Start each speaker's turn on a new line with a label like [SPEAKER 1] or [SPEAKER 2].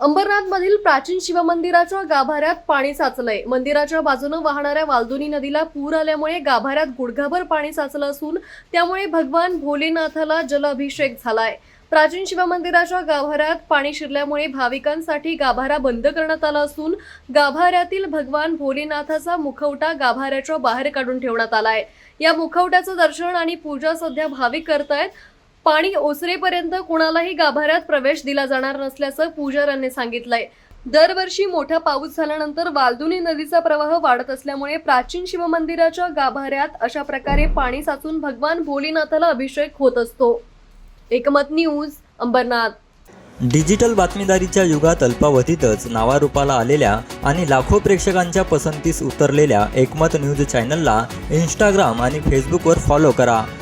[SPEAKER 1] अंबरनाथमधील प्राचीन शिवमंदिराच्या गाभाऱ्यात पाणी साचलंय. मंदिराच्या बाजूनं वाहणाऱ्या वालदुनी नदीला पूर आल्यामुळे गाभाऱ्यात गुडघाभर पाणी साचलं असून त्यामुळे भगवान भोलेनाथाला जलअभिषेक झालाय. प्राचीन शिवमंदिराच्या गाभाऱ्यात पाणी शिरल्यामुळे भाविकांसाठी गाभारा बंद करण्यात आला असून गाभाऱ्यातील भगवान भोलेनाथाचा मुखवटा गाभाऱ्याच्या बाहेर काढून ठेवण्यात आलाय. या मुखवट्याचं दर्शन आणि पूजा सध्या भाविक करतायत. पाणी ओसरेपर्यंत कुणालाही गाभाऱ्यात प्रवेश दिला जाणार नसल्याचं पुजाऱ्यांनी सांगितलंय. दरवर्षी मोठा पाऊस झाल्यानंतर वालदुनी नदीचा प्रवाह वाढत असल्यामुळे प्राचीन शिवमंदिराच्या गाभाऱ्यात अशा प्रकारे पाणी साचून भगवान भोलेनाथाला अभिषेक होत असतो. एकमत न्यूज अंबरनाथ.
[SPEAKER 2] डिजिटल बातमीदारीच्या युगात अल्पावधीतच नावारूपाला आलेल्या आणि लाखो प्रेक्षकांच्या पसंतीस उतरलेल्या एकमत न्यूज चॅनलला इंस्टाग्राम आणि फेसबुकवर फॉलो करा.